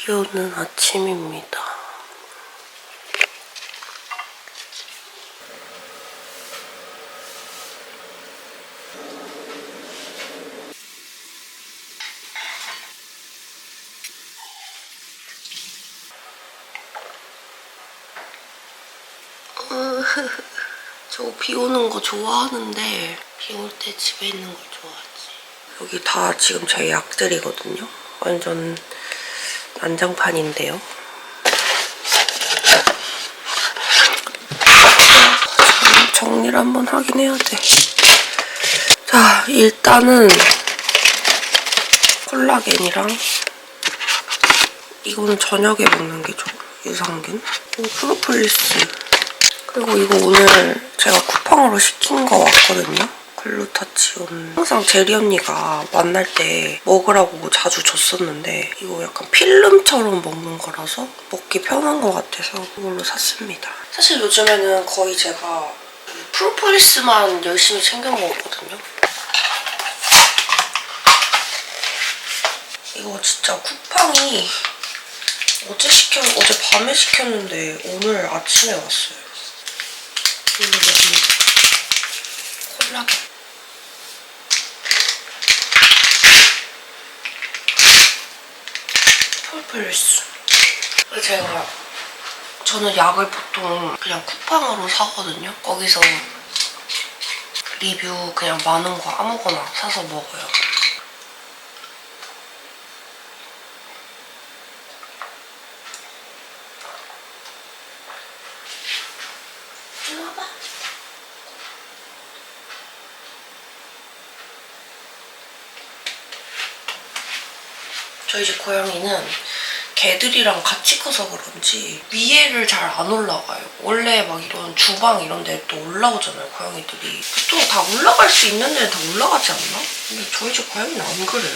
비 오는 아침입니다. 저 비 오는 거 좋아하는데 비 올 때 집에 있는 걸 좋아하지. 여기 다 지금 제 약들이거든요. 완전 난장판인데요. 참 정리를 한번 하긴 해야 돼. 자, 일단은 콜라겐이랑 이거는 저녁에 먹는 게 좋아. 유산균. 그리고 프로폴리스. 그리고 이거 오늘 제가 쿠팡으로 시킨 거 왔거든요. 글루타치온. 항상 제리 언니가 만날 때 먹으라고 자주 줬었는데 이거 약간 필름처럼 먹는 거라서 먹기 편한 것 같아서 이걸로 샀습니다. 사실 요즘에는 거의 제가 프로폴리스만 열심히 챙겨 먹었거든요. 이거 진짜 쿠팡이 어제 시켰 어제 밤에 시켰는데 오늘 아침에 왔어요. 콜라겐. 폴플리스. 제가 저는 약을 보통 그냥 쿠팡으로 사거든요. 거기서 리뷰 그냥 많은 거 아무거나 사서 먹어요. 저희 집 고양이는 개들이랑 같이 커서 그런지 위에를 잘 안 올라가요. 원래 막 이런 주방 이런 데 또 올라오잖아요, 고양이들이. 보통 다 올라갈 수 있는 데는 다 올라가지 않나? 근데 저희 집 고양이는 안 그래요.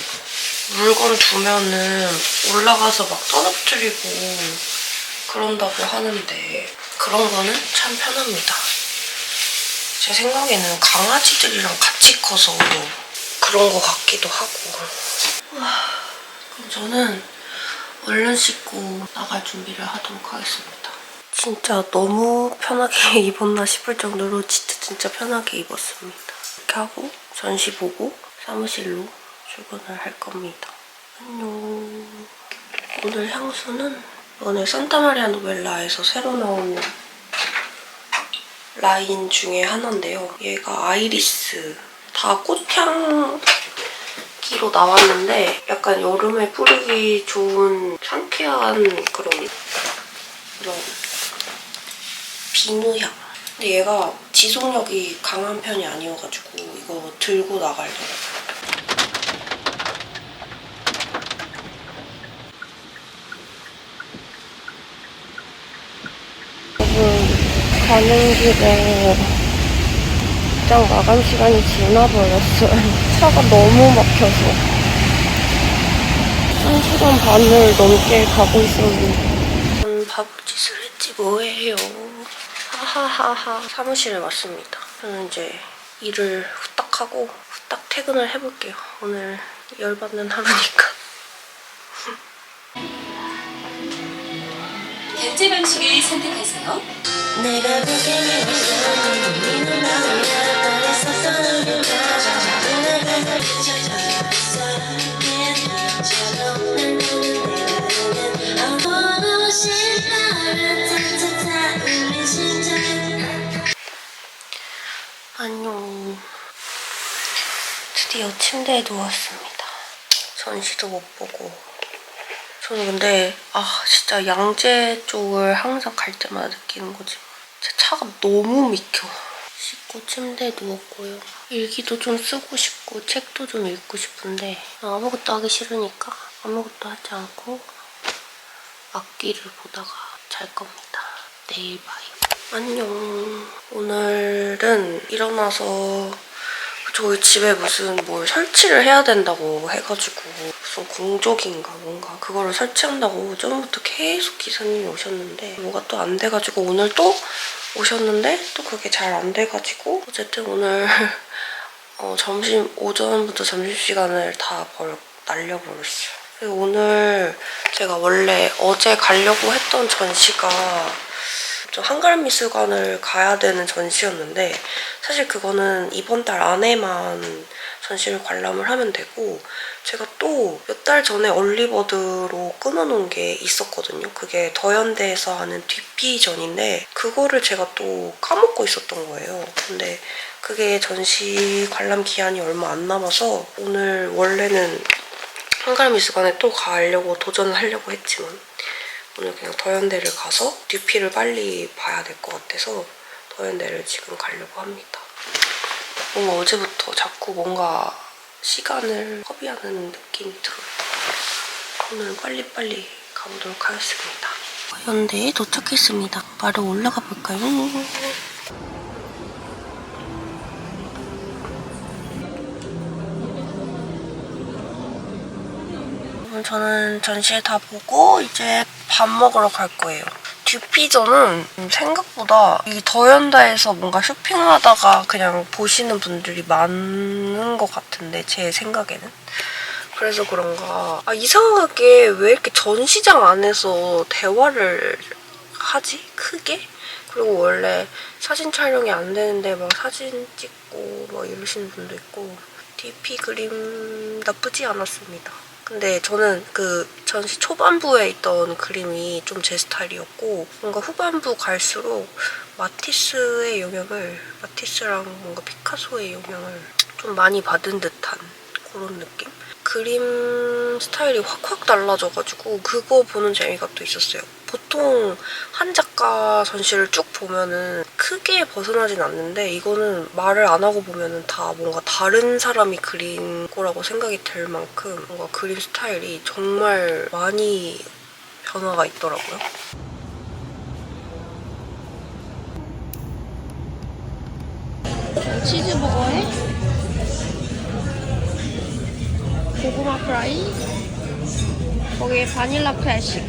물건 두면은 올라가서 막 떨어뜨리고 그런다고 하는데 그런 거는 참 편합니다. 제 생각에는 강아지들이랑 같이 커서 그런 거 같기도 하고. 와, 그럼 저는 얼른 씻고 나갈 준비를 하도록 하겠습니다. 진짜 너무 편하게 입었나 싶을 정도로 진짜 진짜 편하게 입었습니다. 이렇게 하고 전시 보고 사무실로 출근을 할 겁니다. 안녕. 오늘 향수는 오늘 산타마리아 노벨라에서 새로 나온 라인 중에 하나인데요. 얘가 아이리스. 다 꽃향 기로 나왔는데 약간 여름에 뿌리기 좋은 상쾌한 그런 그런 비누향. 근데 얘가 지속력이 강한 편이 아니어가지고 이거 들고. 여러분 가는 길에 직장 마감 시간이 지나버렸어요. 차가 너무 막혀서. 한 시간 반을 넘게 가고 있었는데. 전 바보짓을 했지 뭐예요. 하하하하. 사무실에 왔습니다. 저는 이제 일을 후딱 하고 후딱 퇴근을 해볼게요. 오늘 열받는 하루니까. 결제 방식을 선택하세요. 네 안녕. 드디어 침대에 누웠습니다. 전시도 못 보고. 저는 근데 아 진짜 양재 쪽을 항상 갈 때마다 느끼는 거지만 제 차가 너무 미켜. 씻고 침대에 누웠고요. 일기도 좀 쓰고 싶고 책도 좀 읽고 싶은데 아무것도 하기 싫으니까 아무것도 하지 않고 악기를 보다가 잘 겁니다. 내일 봐요. 안녕. 오늘은 일어나서 저희 집에 무슨 뭘 설치를 해야 된다고 해가지고 무슨 공족인가 뭔가 그거를 설치한다고 전부터 계속 기사님이 오셨는데 뭐가 또 안 돼가지고 오늘 또 오셨는데 또 그게 잘 안 돼가지고 어쨌든 오늘 어, 점심 오전부터 점심시간을 다 벌, 날려버렸어요. 오늘 제가 원래 어제 가려고 했던 전시가 좀 한글미술관을 가야 되는 전시였는데 사실 그거는 이번 달 안에만 전시를 관람을 하면 되고 제가 또 몇 달 전에 얼리버드로 끊어놓은 게 있었거든요. 그게 더현대에서 하는 뒤피전인데 그거를 제가 또 까먹고 있었던 거예요. 근데 그게 전시 관람 기한이 얼마 안 남아서 오늘 원래는 한가미술관에 또 가려고 도전을 하려고 했지만 오늘 그냥 더현대를 가서 듀피를 빨리 봐야 될 것 같아서 더현대를 지금 가려고 합니다. 뭔가 어제부터 자꾸 뭔가 시간을 허비하는 느낌이 들어요. 오늘 빨리빨리 가보도록 하겠습니다. 더현대에 도착했습니다. 바로 올라가 볼까요? 저는 전시회 다 보고 이제 밥 먹으러 갈 거예요. 듀피전은 생각보다 이 더현다에서 뭔가 쇼핑하다가 그냥 보시는 분들이 많은 것 같은데 제 생각에는 그래서 그런가 아, 이상하게 왜 이렇게 전시장 안에서 대화를 하지 크게 그리고 원래 사진 촬영이 안 되는데 막 사진 찍고 막 이러시는 분도 있고 DP 그림 나쁘지 않았습니다. 근데 저는 그 전시 초반부에 있던 그림이 좀 제 스타일이었고 뭔가 후반부 갈수록 마티스의 영향을 마티스랑 뭔가 피카소의 영향을 좀 많이 받은 듯한 그런 느낌? 그림 스타일이 확확 달라져가지고 그거 보는 재미가 또 있었어요. 보통 한 작가 전시를 쭉 보면은 크게 벗어나진 않는데 이거는 말을 안 하고 보면은 다 뭔가 다른 사람이 그린 거라고 생각이 들 만큼 뭔가 그림 스타일이 정말 많이 변화가 있더라고요. 치즈버거에 고구마 프라이 거기에 바닐라 클래식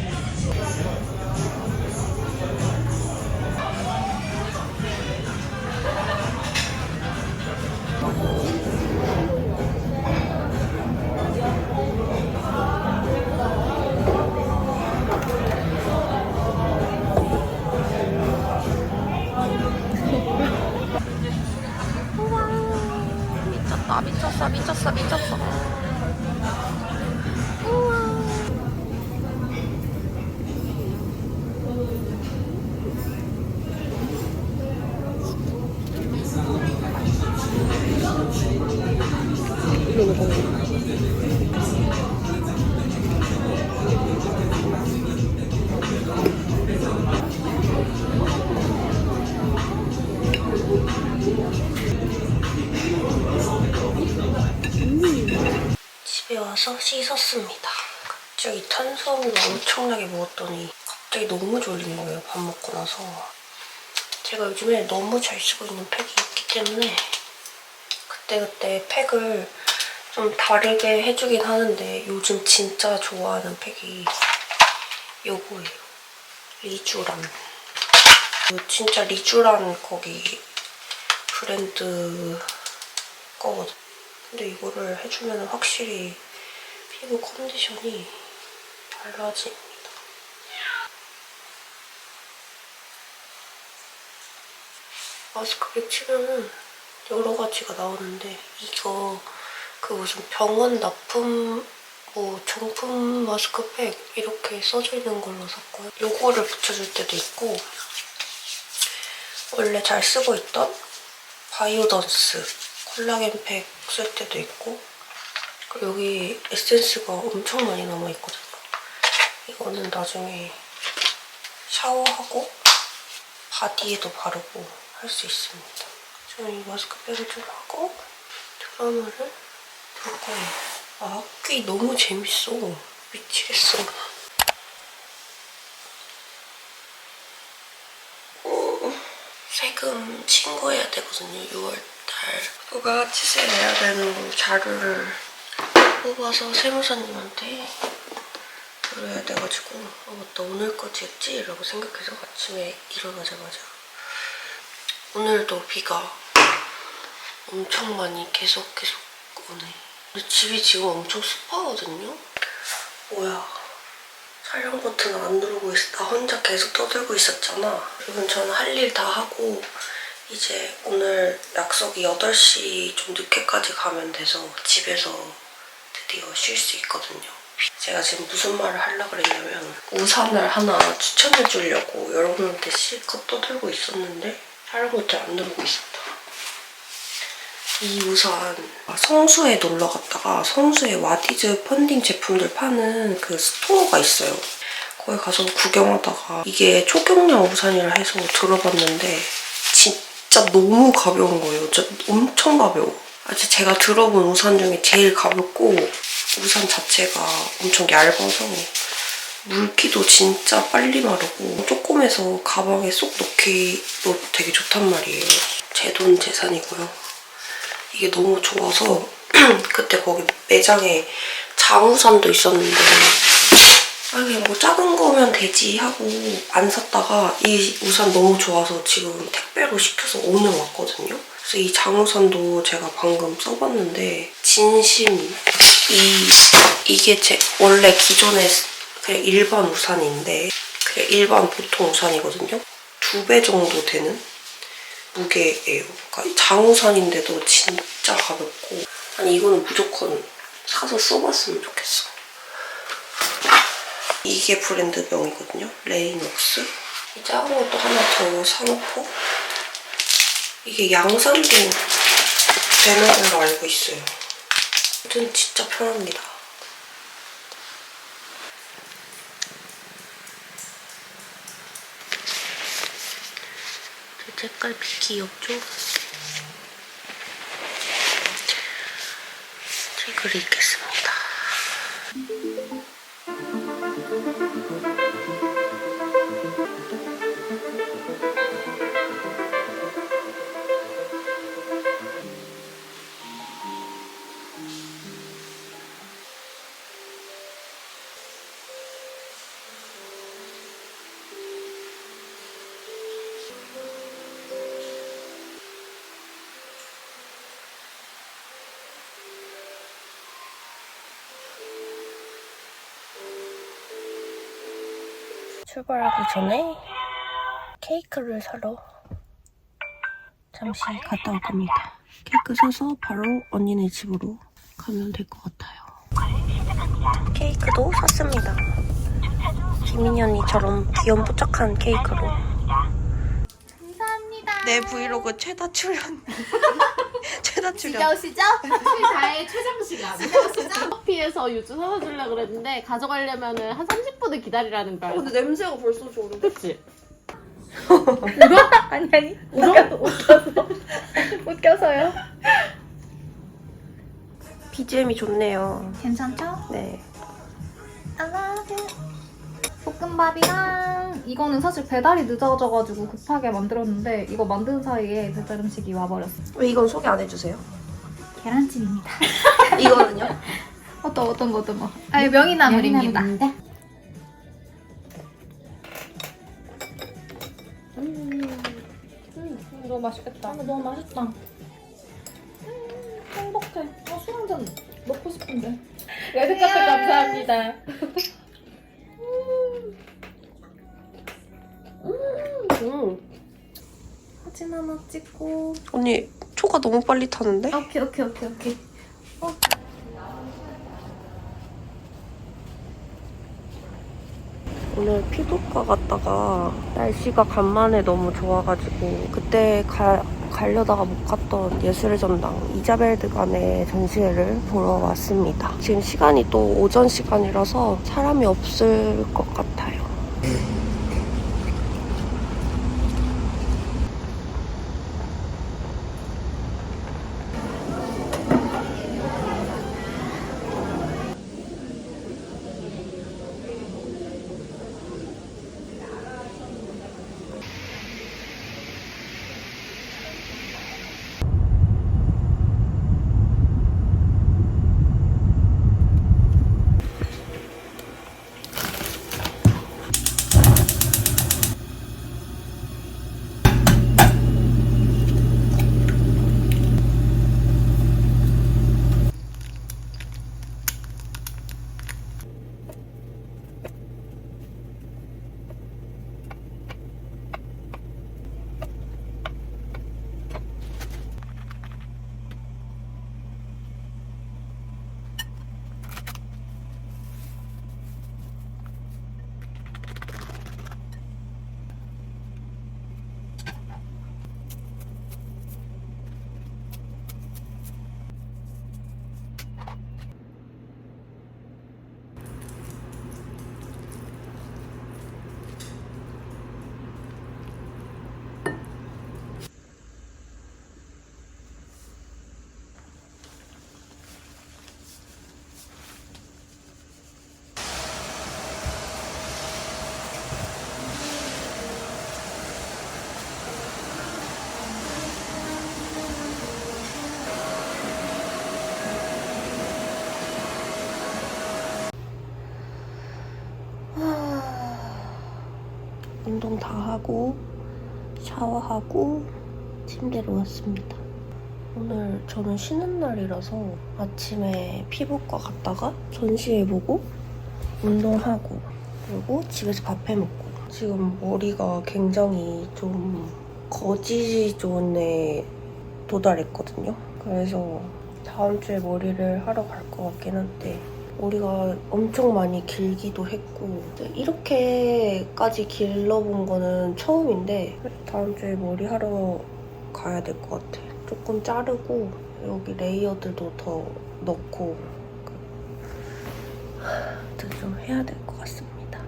집에 와서 씻었습니다. 갑자기 탄수화물을 엄청나게 먹었더니 갑자기 너무 졸린 거예요. 밥 먹고 나서. 제가 요즘에 너무 잘 쓰고 있는 팩이 있기 때문에 그때그때 팩을 좀 다르게 해주긴 하는데 요즘 진짜 좋아하는 팩이 요거예요. 리쥬란. 진짜 리쥬란 거기 브랜드 거거든. 근데 이거를 해주면 확실히 피부 컨디션이 달라집니다. 마스크팩 치면은 여러 가지가 나오는데 이거 그 무슨 병원 납품 뭐 정품 마스크팩 이렇게 써져 있는 걸로 샀고요. 요거를 붙여줄 때도 있고 원래 잘 쓰고 있던 바이오던스 콜라겐 팩 쓸 때도 있고 여기 에센스가 엄청 많이 남아있거든요. 이거는 나중에 샤워하고 바디에도 바르고 할 수 있습니다. 저는 이 마스크팩을 좀 하고 드라마를 볼 거예요. 아, 악기 너무 재밌어. 미치겠어. 세금 신고해야 되거든요, 6월달. 부가가치세 내야 되는 자료를 뽑아서 세무사님한테 그래야 돼가지고 어 맞다. 오늘까지 했지? 라고 생각해서 아침에 일어나자마자. 오늘도 비가 엄청 많이 계속 계속 오네. 집이 지금 엄청 습하거든요 촬영 버튼 안 누르고 있어. 나 혼자 계속 떠들고 있었잖아. 그러면 저는 할 일 다 하고 이제 오늘 약속이 8시 좀 늦게까지 가면 돼서 집에서 드디어 쉴 수 있거든요. 제가 지금 무슨 말을 하려고 그랬냐면 우산을 하나 추천해 주려고 여러분한테 실컷 떠들고 있었는데 촬영 버튼 안 누르고 있었다. 이 우산 성수에 놀러 갔다가 성수에 와디즈 펀딩 제품들 파는 그 스토어가 있어요. 거기 가서 구경하다가 이게 초경량 우산이라 해서 들어봤는데 진짜 너무 가벼운 거예요. 진짜 엄청 가벼워. 아직 제가 들어본 우산 중에 제일 가볍고 우산 자체가 엄청 얇아서 물기도 진짜 빨리 마르고 조금해서 가방에 쏙 넣기도 되게 좋단 말이에요. 제 돈 재산이고요. 이게 너무 좋아서 그때 거기 매장에 장우산도 있었는데 아 그냥 뭐 작은 거면 되지 하고 안 샀다가 이 우산 너무 좋아서 지금 택배로 시켜서 오늘 왔거든요. 그래서 이 장우산도 제가 방금 써봤는데 진심 이 이게 제 원래 기존에 그냥 일반 우산인데 그냥 일반 보통 우산이거든요. 두 배 정도 되는 무게예요. 그러니까 장우산인데도 진짜 가볍고 아니 이거는 무조건 사서 써봤으면 좋겠어. 이게 브랜드명이거든요. 레이녹스. 이 작은 것도 하나 더 사놓고 이게 양산도 되는 걸로 알고 있어요. 아무튼 진짜 편합니다. 제 색깔 귀엽죠? 책을 읽겠습니다. 출발하기 전에 케이크를 사러 잠시 갔다 올 겁니다. 케이크 사서 바로 언니네 집으로 가면 될 것 같아요. 케이크도 샀습니다. 김민희 언니처럼 귀염뽀짝한 케이크로. 감사합니다. 내 브이로그 최다 출연. 최다 출연. 지겨우시죠? 최다의 최장식 안 지겨우시죠? 커피에서 유주 사다 주려 그랬는데 가져가려면 한 30분 을 기다리라는 거야. 근데 냄새가 벌써 좋은 그치? 아니 아니 울어? 웃겨서요. BGM이 좋네요. 괜찮죠? 네. 안녕하세요. 볶음밥이랑 이거는 사실 배달이 늦어져가지고 급하게 만들었는데 이거 만드는 사이에 배달 음식이 와버렸어. 왜 이건 소개 안 해주세요? 계란찜입니다. 이거는요? 어떤 어떤 거 어떤 거? 아 명이나물입니다. 너무 맛있겠다. 너무 맛있다. 음, 행복해. 아, 술 한 잔 먹고 싶은데. 레드카페 감사합니다. 음. 사진 하나 찍고. 언니 초가 너무 빨리 타는데? 오케이 오케이 오케이 오케이. 오늘 피부과 갔다가 날씨가 간만에 너무 좋아가지고 그때 가, 가려다가 못 갔던 예술의 전당 이자벨드간의 전시회를 보러 왔습니다. 지금 시간이 또 오전 시간이라서 사람이 없을 것 같아요. 운동 다 하고 샤워하고 침대로 왔습니다. 오늘 저는 쉬는 날이라서 아침에 피부과 갔다가 전시해보고 운동하고 그리고 집에서 밥 해먹고 지금 머리가 굉장히 좀 거지 존에 도달했거든요. 그래서 다음 주에 머리를 하러 갈 것 같긴 한데 머리가 엄청 많이 길기도 했고 이렇게까지 길러본 거는 처음인데 다음 주에 머리 하러 가야 될 것 같아. 조금 자르고 여기 레이어들도 더 넣고 좀 해야 될 것 같습니다.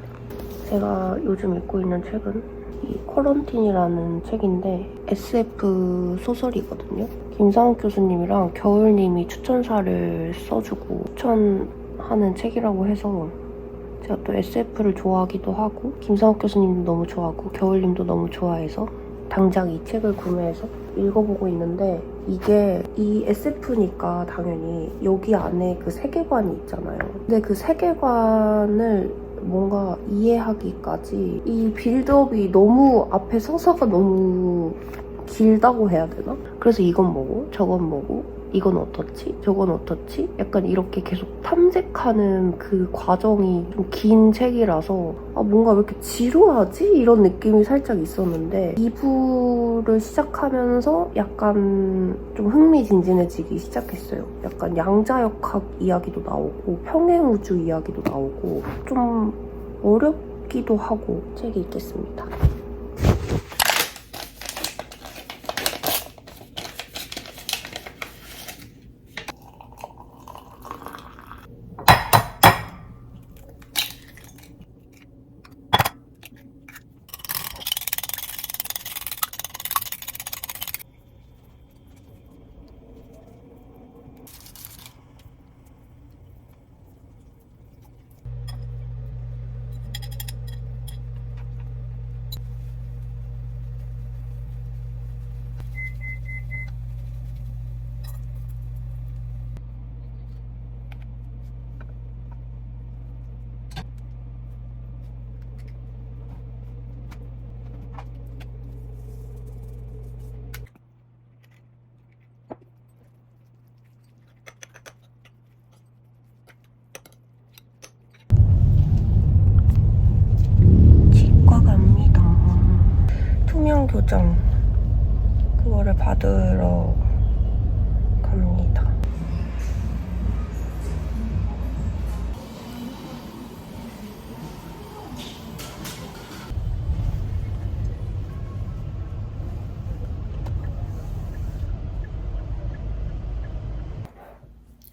제가 요즘 읽고 있는 책은 이 쿼런틴이라는 책인데 SF 소설이거든요. 김상욱 교수님이랑 겨울님이 추천사를 써주고 추천 하는 책이라고 해서 제가 또 SF를 좋아하기도 하고 김상욱 교수님도 너무 좋아하고 겨울님도 너무 좋아해서 당장 이 책을 구매해서 읽어보고 있는데 이게 이 SF니까 당연히 여기 안에 그 세계관이 있잖아요. 근데 그 세계관을 뭔가 이해하기까지 이 빌드업이 너무 앞에 서사가 너무 길다고 해야 되나? 그래서 이건 뭐고 저건 뭐고 이건 어떻지? 저건 어떻지? 약간 이렇게 계속 탐색하는 그 과정이 좀 긴 책이라서 아 뭔가 왜 이렇게 지루하지? 이런 느낌이 살짝 있었는데 2부를 시작하면서 약간 좀 흥미진진해지기 시작했어요. 약간 양자역학 이야기도 나오고 평행우주 이야기도 나오고 좀 어렵기도 하고 책이 있겠습니다 치과 갑니다. 투명 교정 그거를 받으러 갑니다.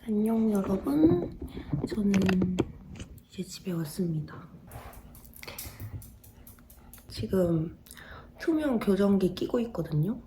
안녕 여러분. 저는 이제 집에 왔습니다. 지금 투명 교정기 끼고 있거든요.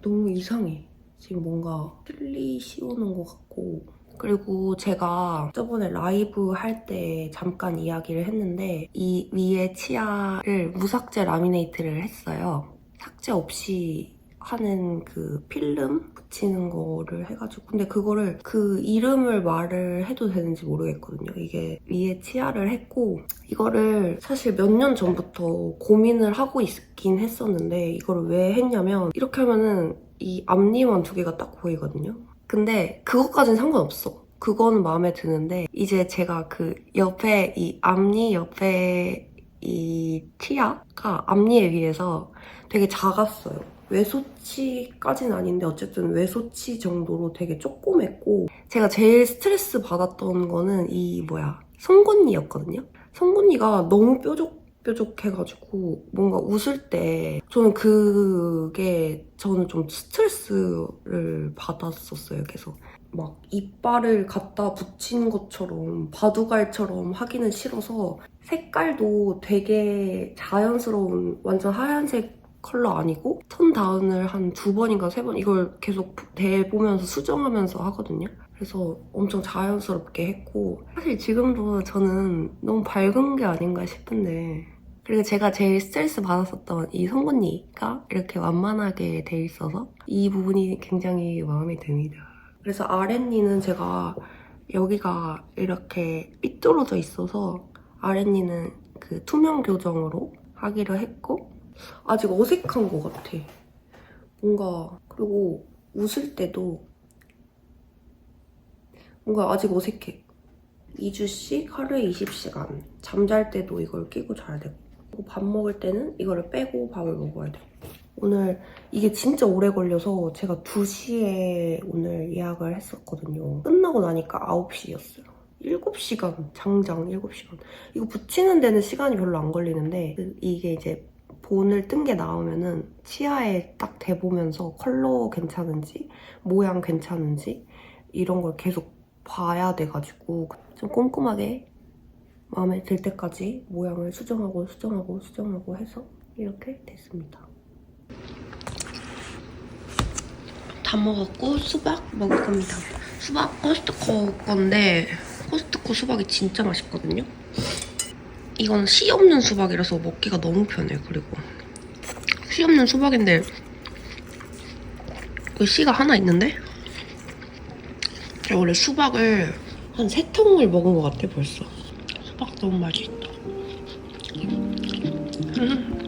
너무 이상해. 지금 뭔가 틀리 씌우는 것 같고. 그리고 제가 저번에 라이브 할 때 잠깐 이야기를 했는데 이 위에 치아를 무삭제 라미네이트를 했어요. 삭제 없이 하는 그 필름 붙이는 거를 해가지고 근데 그거를 그 이름을 말을 해도 되는지 모르겠거든요. 이게 위에 치아를 했고 이거를 사실 몇 년 전부터 고민을 하고 있긴 했었는데 이거를 왜 했냐면 이렇게 하면은 이 앞니만 두 개가 딱 보이거든요. 근데 그것까진 상관없어. 그거는 마음에 드는데 이제 제가 그 옆에 이 앞니 옆에 이 치아가 앞니에 비해서 되게 작았어요. 외소치까지는 아닌데 어쨌든 외소치 정도로 되게 조그맸고 제가 제일 스트레스 받았던 거는 이 뭐야 송곳니였거든요. 송곳니가 너무 뾰족뾰족해가지고 뭔가 웃을 때 저는 그게 저는 좀 스트레스를 받았었어요. 계속 막 이빨을 갖다 붙인 것처럼 바둑알처럼 하기는 싫어서 색깔도 되게 자연스러운 완전 하얀색 컬러 아니고 톤 다운을 한 두 번인가 세 번 이걸 계속 대보면서 수정하면서 하거든요. 그래서 엄청 자연스럽게 했고 사실 지금도 저는 너무 밝은 게 아닌가 싶은데 그리고 제가 제일 스트레스 받았었던 이 송곳니가 이렇게 완만하게 돼 있어서 이 부분이 굉장히 마음에 듭니다. 그래서 아랫니는 제가 여기가 이렇게 삐뚤어져 있어서 아랫니는 그 투명 교정으로 하기로 했고 아직 어색한 것 같아. 뭔가 그리고 웃을 때도 뭔가 아직 어색해. 2주씩 하루에 20시간 잠잘 때도 이걸 끼고 자야 되고 밥 먹을 때는 이거를 빼고 밥을 먹어야 돼. 오늘 이게 진짜 오래 걸려서 제가 2시에 오늘 예약을 했었거든요. 끝나고 나니까 9시였어요. 7시간, 장장 7시간. 이거 붙이는 데는 시간이 별로 안 걸리는데 그 이게 이제 본을 뜬 게 나오면은 치아에 딱 대보면서 컬러 괜찮은지 모양 괜찮은지 이런 걸 계속 봐야 돼가지고 좀 꼼꼼하게 마음에 들 때까지 모양을 수정하고 수정하고 수정하고 해서 이렇게 됐습니다. 다 먹었고 수박 먹을 겁니다. 수박 코스트코 건데 코스트코 수박이 진짜 맛있거든요. 이건 씨 없는 수박이라서 먹기가 너무 편해요. 그리고 씨 없는 수박인데 그 씨가 하나 있는데 제가 원래 수박을 한 세 통을 먹은 것 같아 벌써. 수박 너무 맛있다. 음.